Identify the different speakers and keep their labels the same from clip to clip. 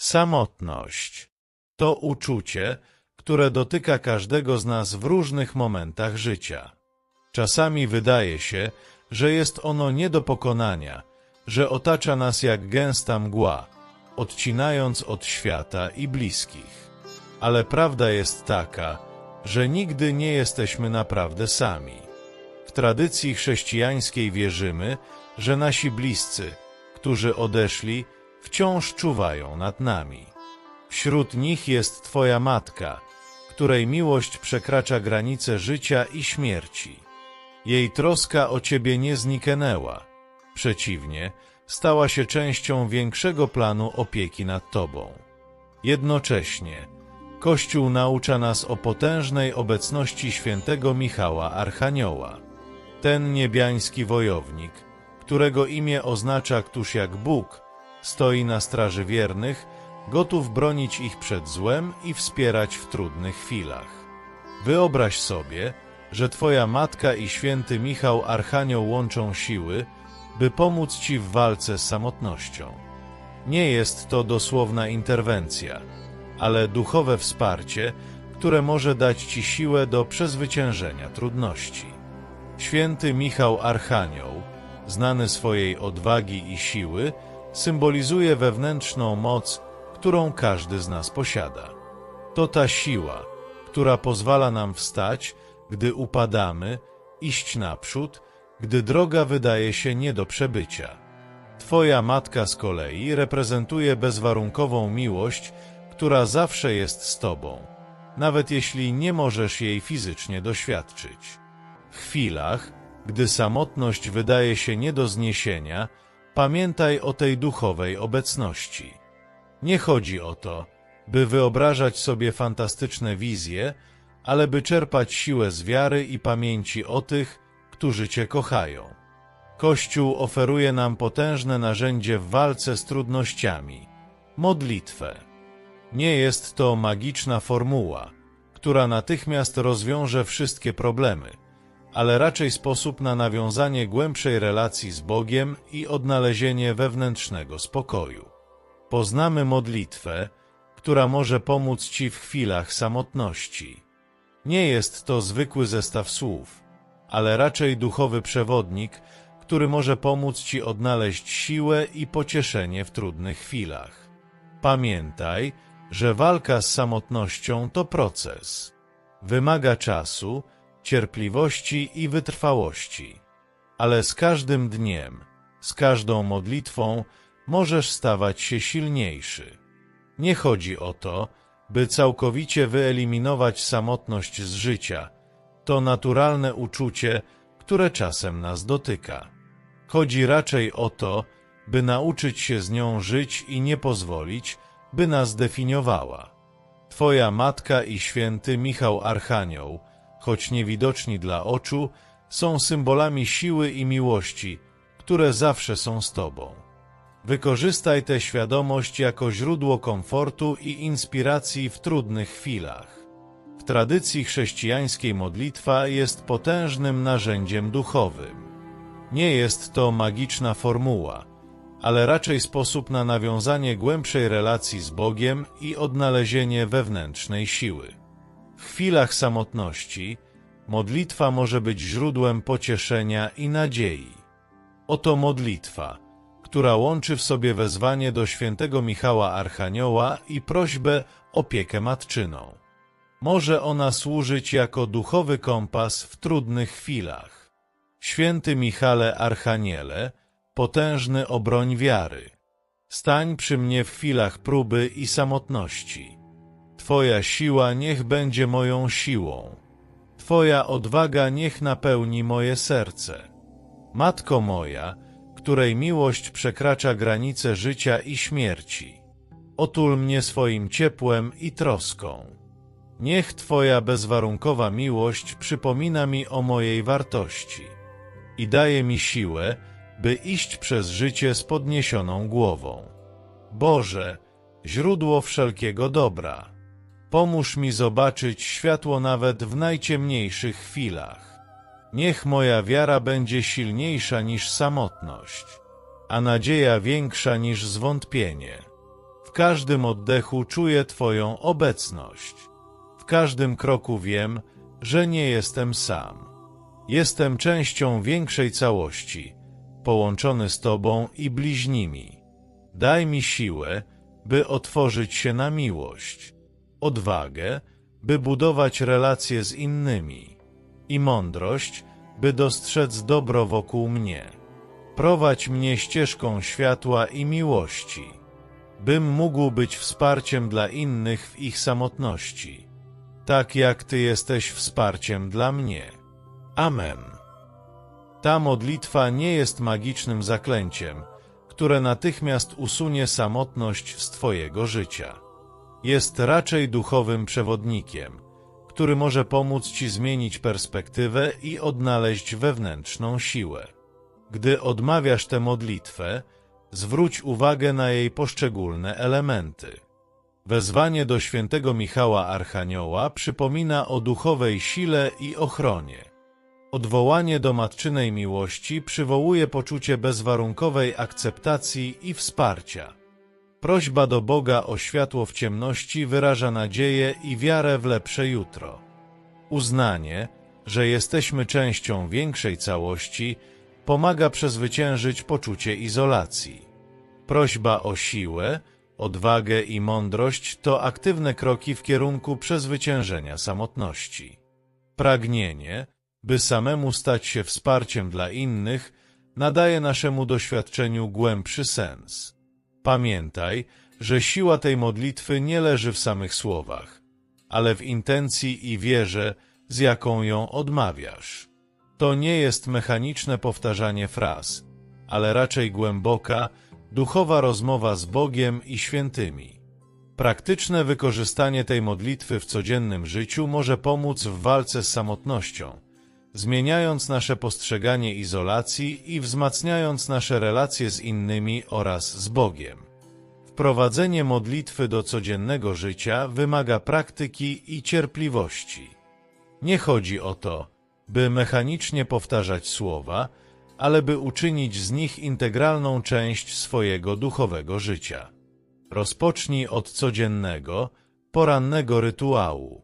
Speaker 1: Samotność to uczucie, które dotyka każdego z nas w różnych momentach życia. Czasami wydaje się, że jest ono nie do pokonania, że otacza nas jak gęsta mgła, odcinając od świata i bliskich. Ale prawda jest taka, że nigdy nie jesteśmy naprawdę sami. W tradycji chrześcijańskiej wierzymy, że nasi bliscy, którzy odeszli, wciąż czuwają nad nami. Wśród nich jest Twoja matka, której miłość przekracza granice życia i śmierci. Jej troska o Ciebie nie zniknęła. Przeciwnie, stała się częścią większego planu opieki nad Tobą. Jednocześnie Kościół naucza nas o potężnej obecności świętego Michała Archanioła. Ten niebiański wojownik, którego imię oznacza któż jak Bóg, stoi na straży wiernych, gotów bronić ich przed złem i wspierać w trudnych chwilach. Wyobraź sobie, że Twoja matka i święty Michał Archanioł łączą siły, by pomóc Ci w walce z samotnością. Nie jest to dosłowna interwencja, ale duchowe wsparcie, które może dać Ci siłę do przezwyciężenia trudności. Święty Michał Archanioł, znany swojej odwagi i siły, symbolizuje wewnętrzną moc, którą każdy z nas posiada. To ta siła, która pozwala nam wstać, gdy upadamy, iść naprzód, gdy droga wydaje się nie do przebycia. Twoja matka z kolei reprezentuje bezwarunkową miłość, która zawsze jest z Tobą, nawet jeśli nie możesz jej fizycznie doświadczyć. W chwilach, gdy samotność wydaje się nie do zniesienia, pamiętaj o tej duchowej obecności. Nie chodzi o to, by wyobrażać sobie fantastyczne wizje, ale by czerpać siłę z wiary i pamięci o tych, którzy Cię kochają. Kościół oferuje nam potężne narzędzie w walce z trudnościami modlitwę. Nie jest to magiczna formuła, która natychmiast rozwiąże wszystkie problemy, ale raczej sposób na nawiązanie głębszej relacji z Bogiem i odnalezienie wewnętrznego spokoju. Poznamy modlitwę, która może pomóc Ci w chwilach samotności. Nie jest to zwykły zestaw słów, ale raczej duchowy przewodnik, który może pomóc Ci odnaleźć siłę i pocieszenie w trudnych chwilach. Pamiętaj, że walka z samotnością to proces. Wymaga czasu, cierpliwości i wytrwałości. Ale z każdym dniem, z każdą modlitwą możesz stawać się silniejszy. Nie chodzi o to, by całkowicie wyeliminować samotność z życia. To naturalne uczucie, które czasem nas dotyka. Chodzi raczej o to, by nauczyć się z nią żyć i nie pozwolić, by nas definiowała. Twoja matka i święty Michał Archanioł, choć niewidoczni dla oczu, są symbolami siły i miłości, które zawsze są z Tobą. Wykorzystaj tę świadomość jako źródło komfortu i inspiracji w trudnych chwilach. W tradycji chrześcijańskiej modlitwa jest potężnym narzędziem duchowym. Nie jest to magiczna formuła, ale raczej sposób na nawiązanie głębszej relacji z Bogiem i odnalezienie wewnętrznej siły. W chwilach samotności modlitwa może być źródłem pocieszenia i nadziei. Oto modlitwa, która łączy w sobie wezwanie do świętego Michała Archanioła i prośbę opiekę matczyną. Może ona służyć jako duchowy kompas w trudnych chwilach. Święty Michale Archaniele, potężny obroń wiary. Stań przy mnie w chwilach próby i samotności. Twoja siła niech będzie moją siłą. Twoja odwaga niech napełni moje serce. Matko moja, której miłość przekracza granice życia i śmierci. Otul mnie swoim ciepłem i troską. Niech Twoja bezwarunkowa miłość przypomina mi o mojej wartości i daje mi siłę, by iść przez życie z podniesioną głową. Boże, źródło wszelkiego dobra, pomóż mi zobaczyć światło nawet w najciemniejszych chwilach. Niech moja wiara będzie silniejsza niż samotność, a nadzieja większa niż zwątpienie. W każdym oddechu czuję Twoją obecność. W każdym kroku wiem, że nie jestem sam. Jestem częścią większej całości, połączony z Tobą i bliźnimi. Daj mi siłę, by otworzyć się na miłość, odwagę, by budować relacje z innymi i mądrość, by dostrzec dobro wokół mnie. Prowadź mnie ścieżką światła i miłości, bym mógł być wsparciem dla innych w ich samotności, tak jak Ty jesteś wsparciem dla mnie. Amen. Ta modlitwa nie jest magicznym zaklęciem, które natychmiast usunie samotność z Twojego życia. Jest raczej duchowym przewodnikiem, który może pomóc Ci zmienić perspektywę i odnaleźć wewnętrzną siłę. Gdy odmawiasz tę modlitwę, zwróć uwagę na jej poszczególne elementy. Wezwanie do świętego Michała Archanioła przypomina o duchowej sile i ochronie. Odwołanie do matczynej miłości przywołuje poczucie bezwarunkowej akceptacji i wsparcia. Prośba do Boga o światło w ciemności wyraża nadzieję i wiarę w lepsze jutro. Uznanie, że jesteśmy częścią większej całości, pomaga przezwyciężyć poczucie izolacji. Prośba o siłę, odwagę i mądrość to aktywne kroki w kierunku przezwyciężenia samotności. Pragnienie, by samemu stać się wsparciem dla innych, nadaje naszemu doświadczeniu głębszy sens. Pamiętaj, że siła tej modlitwy nie leży w samych słowach, ale w intencji i wierze, z jaką ją odmawiasz. To nie jest mechaniczne powtarzanie fraz, ale raczej głęboka, duchowa rozmowa z Bogiem i świętymi. Praktyczne wykorzystanie tej modlitwy w codziennym życiu może pomóc w walce z samotnością, zmieniając nasze postrzeganie izolacji i wzmacniając nasze relacje z innymi oraz z Bogiem. Wprowadzenie modlitwy do codziennego życia wymaga praktyki i cierpliwości. Nie chodzi o to, by mechanicznie powtarzać słowa, ale by uczynić z nich integralną część swojego duchowego życia. Rozpocznij od codziennego, porannego rytuału.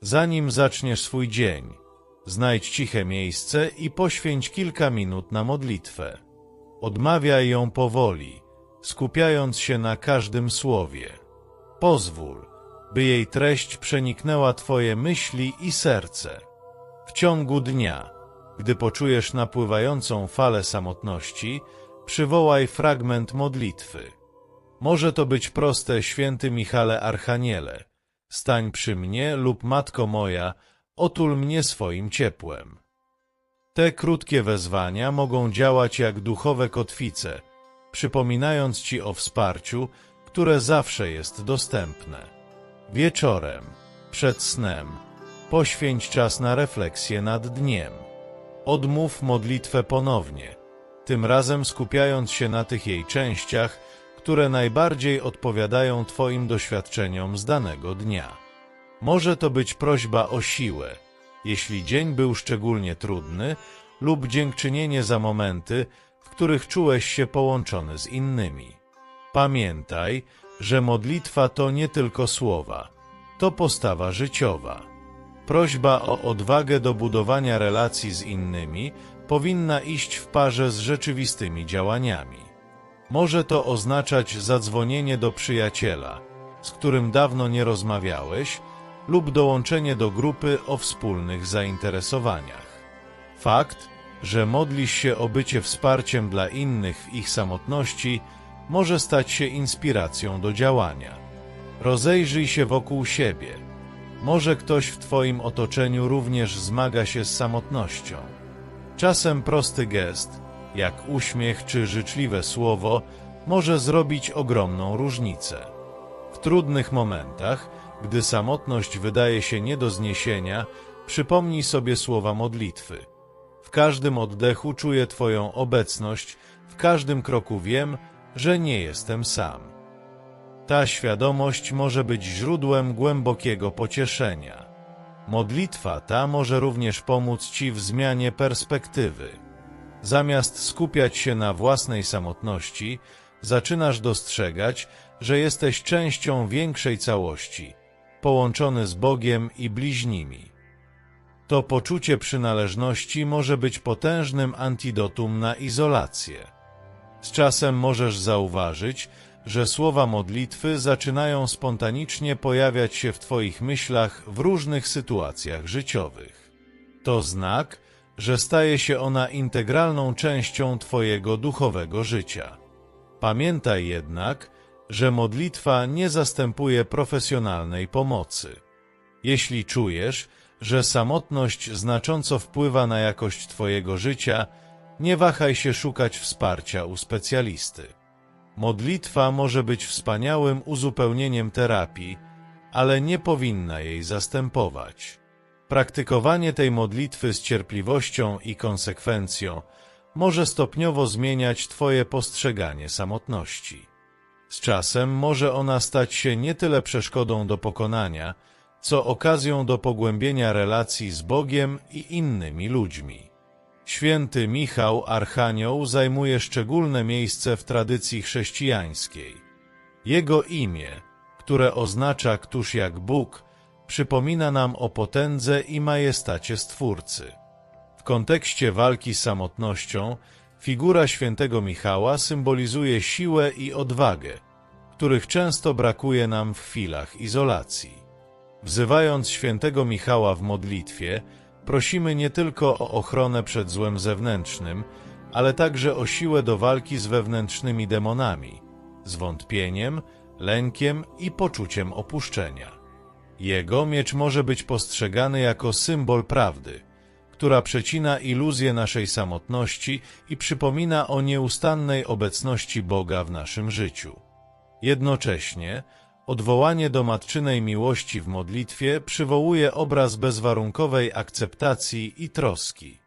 Speaker 1: Zanim zaczniesz swój dzień, znajdź ciche miejsce i poświęć kilka minut na modlitwę. Odmawiaj ją powoli, skupiając się na każdym słowie. Pozwól, by jej treść przeniknęła Twoje myśli i serce. W ciągu dnia, gdy poczujesz napływającą falę samotności, przywołaj fragment modlitwy. Może to być proste święty Michale Archaniele, stań przy mnie lub Matko moja, otul mnie swoim ciepłem. Te krótkie wezwania mogą działać jak duchowe kotwice, przypominając Ci o wsparciu, które zawsze jest dostępne. Wieczorem, przed snem, poświęć czas na refleksję nad dniem. Odmów modlitwę ponownie, tym razem skupiając się na tych jej częściach, które najbardziej odpowiadają Twoim doświadczeniom z danego dnia. Może to być prośba o siłę, jeśli dzień był szczególnie trudny, lub dziękczynienie za momenty, w których czułeś się połączony z innymi. Pamiętaj, że modlitwa to nie tylko słowa, to postawa życiowa. Prośba o odwagę do budowania relacji z innymi powinna iść w parze z rzeczywistymi działaniami. Może to oznaczać zadzwonienie do przyjaciela, z którym dawno nie rozmawiałeś, lub dołączenie do grupy o wspólnych zainteresowaniach. Fakt, że modlisz się o bycie wsparciem dla innych w ich samotności, może stać się inspiracją do działania. Rozejrzyj się wokół siebie. Może ktoś w Twoim otoczeniu również zmaga się z samotnością. Czasem prosty gest, jak uśmiech czy życzliwe słowo, może zrobić ogromną różnicę. W trudnych momentach, gdy samotność wydaje się nie do zniesienia, przypomnij sobie słowa modlitwy. W każdym oddechu czuję Twoją obecność, w każdym kroku wiem, że nie jestem sam. Ta świadomość może być źródłem głębokiego pocieszenia. Modlitwa ta może również pomóc Ci w zmianie perspektywy. Zamiast skupiać się na własnej samotności, zaczynasz dostrzegać, że jesteś częścią większej całości, połączony z Bogiem i bliźnimi. To poczucie przynależności może być potężnym antidotum na izolację. Z czasem możesz zauważyć, że słowa modlitwy zaczynają spontanicznie pojawiać się w Twoich myślach w różnych sytuacjach życiowych. To znak, że staje się ona integralną częścią Twojego duchowego życia. Pamiętaj jednak, że modlitwa nie zastępuje profesjonalnej pomocy. Jeśli czujesz, że samotność znacząco wpływa na jakość Twojego życia, nie wahaj się szukać wsparcia u specjalisty. Modlitwa może być wspaniałym uzupełnieniem terapii, ale nie powinna jej zastępować. Praktykowanie tej modlitwy z cierpliwością i konsekwencją może stopniowo zmieniać Twoje postrzeganie samotności. Z czasem może ona stać się nie tyle przeszkodą do pokonania, co okazją do pogłębienia relacji z Bogiem i innymi ludźmi. Święty Michał Archanioł zajmuje szczególne miejsce w tradycji chrześcijańskiej. Jego imię, które oznacza któż jak Bóg, przypomina nam o potędze i majestacie Stwórcy. W kontekście walki z samotnością, figura świętego Michała symbolizuje siłę i odwagę, których często brakuje nam w chwilach izolacji. Wzywając świętego Michała w modlitwie, prosimy nie tylko o ochronę przed złem zewnętrznym, ale także o siłę do walki z wewnętrznymi demonami, zwątpieniem, lękiem i poczuciem opuszczenia. Jego miecz może być postrzegany jako symbol prawdy, która przecina iluzję naszej samotności i przypomina o nieustannej obecności Boga w naszym życiu. Jednocześnie odwołanie do matczynej miłości w modlitwie przywołuje obraz bezwarunkowej akceptacji i troski.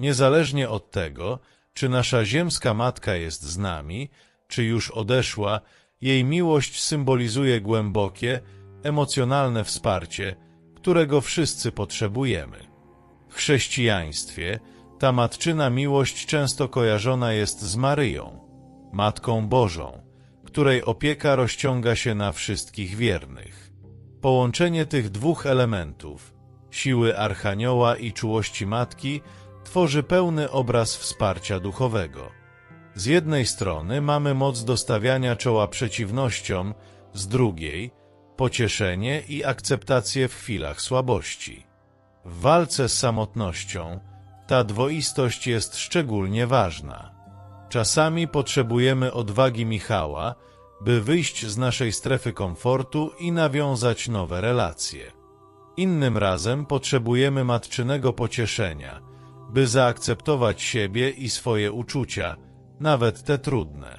Speaker 1: Niezależnie od tego, czy nasza ziemska matka jest z nami, czy już odeszła, jej miłość symbolizuje głębokie, emocjonalne wsparcie, którego wszyscy potrzebujemy. W chrześcijaństwie ta matczyna miłość często kojarzona jest z Maryją, Matką Bożą, której opieka rozciąga się na wszystkich wiernych. Połączenie tych dwóch elementów, siły Archanioła i czułości Matki, tworzy pełny obraz wsparcia duchowego. Z jednej strony mamy moc dostawiania czoła przeciwnościom, z drugiej pocieszenie i akceptację w chwilach słabości. W walce z samotnością ta dwoistość jest szczególnie ważna. Czasami potrzebujemy odwagi Michała, by wyjść z naszej strefy komfortu i nawiązać nowe relacje. Innym razem potrzebujemy matczynego pocieszenia, by zaakceptować siebie i swoje uczucia, nawet te trudne.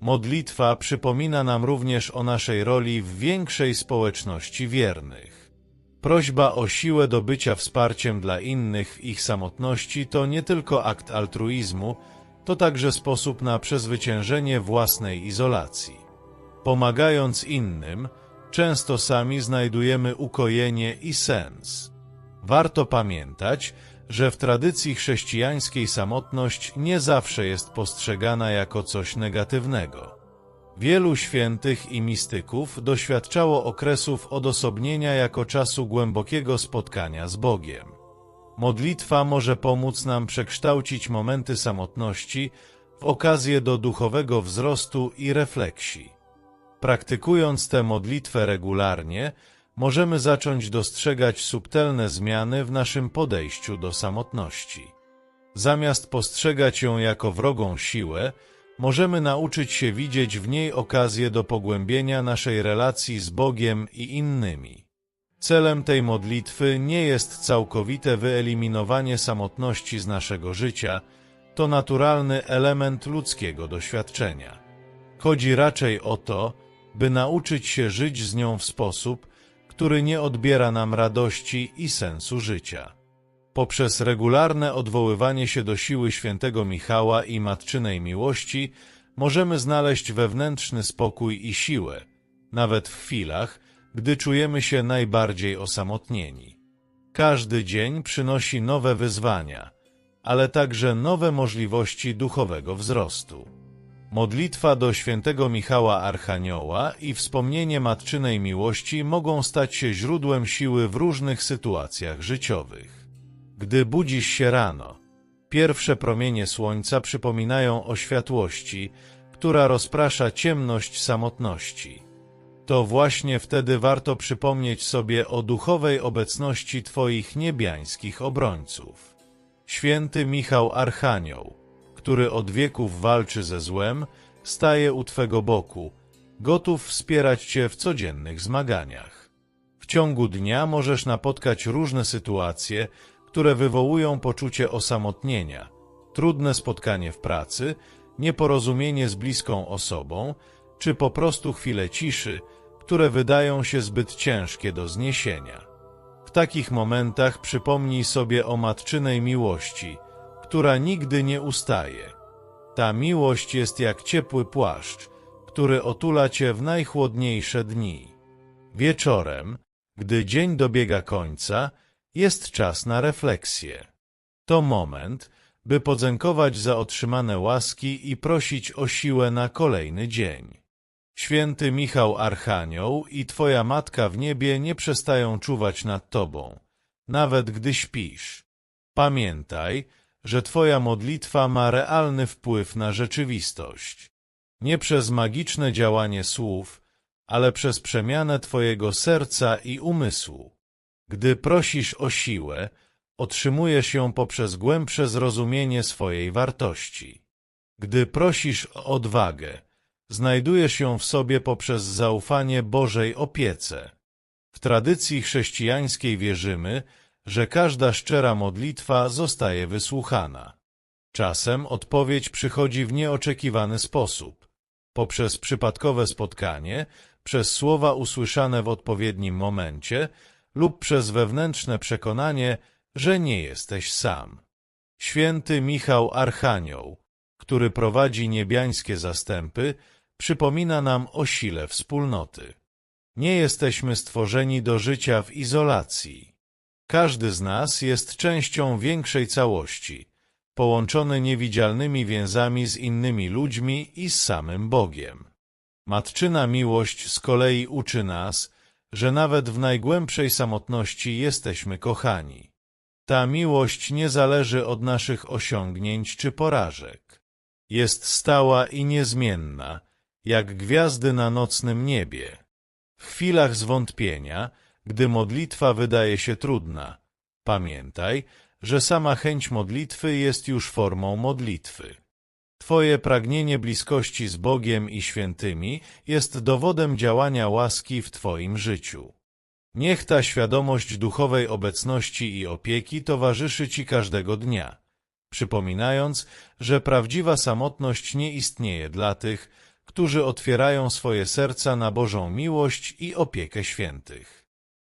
Speaker 1: Modlitwa przypomina nam również o naszej roli w większej społeczności wiernych. Prośba o siłę do bycia wsparciem dla innych w ich samotności to nie tylko akt altruizmu, to także sposób na przezwyciężenie własnej izolacji. Pomagając innym, często sami znajdujemy ukojenie i sens. Warto pamiętać, że w tradycji chrześcijańskiej samotność nie zawsze jest postrzegana jako coś negatywnego. Wielu świętych i mistyków doświadczało okresów odosobnienia jako czasu głębokiego spotkania z Bogiem. Modlitwa może pomóc nam przekształcić momenty samotności w okazję do duchowego wzrostu i refleksji. Praktykując tę modlitwę regularnie, możemy zacząć dostrzegać subtelne zmiany w naszym podejściu do samotności. Zamiast postrzegać ją jako wrogą siłę, możemy nauczyć się widzieć w niej okazję do pogłębienia naszej relacji z Bogiem i innymi. Celem tej modlitwy nie jest całkowite wyeliminowanie samotności z naszego życia, to naturalny element ludzkiego doświadczenia. Chodzi raczej o to, by nauczyć się żyć z nią w sposób, który nie odbiera nam radości i sensu życia. Poprzez regularne odwoływanie się do siły świętego Michała i matczynej miłości możemy znaleźć wewnętrzny spokój i siłę, nawet w chwilach, gdy czujemy się najbardziej osamotnieni. Każdy dzień przynosi nowe wyzwania, ale także nowe możliwości duchowego wzrostu. Modlitwa do świętego Michała Archanioła i wspomnienie matczynej miłości mogą stać się źródłem siły w różnych sytuacjach życiowych. Gdy budzisz się rano, pierwsze promienie słońca przypominają o światłości, która rozprasza ciemność samotności. To właśnie wtedy warto przypomnieć sobie o duchowej obecności Twoich niebiańskich obrońców. Święty Michał Archanioł, który od wieków walczy ze złem, staje u Twego boku, gotów wspierać Cię w codziennych zmaganiach. W ciągu dnia możesz napotkać różne sytuacje, które wywołują poczucie osamotnienia, trudne spotkanie w pracy, nieporozumienie z bliską osobą, czy po prostu chwile ciszy, które wydają się zbyt ciężkie do zniesienia. W takich momentach przypomnij sobie o matczynej miłości, która nigdy nie ustaje. Ta miłość jest jak ciepły płaszcz, który otula cię w najchłodniejsze dni. Wieczorem, gdy dzień dobiega końca, jest czas na refleksję. To moment, by podziękować za otrzymane łaski i prosić o siłę na kolejny dzień. Święty Michał Archanioł i Twoja Matka w niebie nie przestają czuwać nad Tobą, nawet gdy śpisz. Pamiętaj, że Twoja modlitwa ma realny wpływ na rzeczywistość. Nie przez magiczne działanie słów, ale przez przemianę Twojego serca i umysłu. Gdy prosisz o siłę, otrzymujesz ją poprzez głębsze zrozumienie swojej wartości. Gdy prosisz o odwagę, znajdujesz ją w sobie poprzez zaufanie Bożej opiece. W tradycji chrześcijańskiej wierzymy, że każda szczera modlitwa zostaje wysłuchana. Czasem odpowiedź przychodzi w nieoczekiwany sposób. Poprzez przypadkowe spotkanie, przez słowa usłyszane w odpowiednim momencie lub przez wewnętrzne przekonanie, że nie jesteś sam. Święty Michał Archanioł, który prowadzi niebiańskie zastępy, przypomina nam o sile wspólnoty. Nie jesteśmy stworzeni do życia w izolacji. Każdy z nas jest częścią większej całości, połączony niewidzialnymi więzami z innymi ludźmi i z samym Bogiem. Matczyna miłość z kolei uczy nas, że nawet w najgłębszej samotności jesteśmy kochani. Ta miłość nie zależy od naszych osiągnięć czy porażek. Jest stała i niezmienna, jak gwiazdy na nocnym niebie. W chwilach zwątpienia, gdy modlitwa wydaje się trudna, pamiętaj, że sama chęć modlitwy jest już formą modlitwy. Twoje pragnienie bliskości z Bogiem i świętymi jest dowodem działania łaski w Twoim życiu. Niech ta świadomość duchowej obecności i opieki towarzyszy Ci każdego dnia, przypominając, że prawdziwa samotność nie istnieje dla tych, którzy otwierają swoje serca na Bożą miłość i opiekę świętych.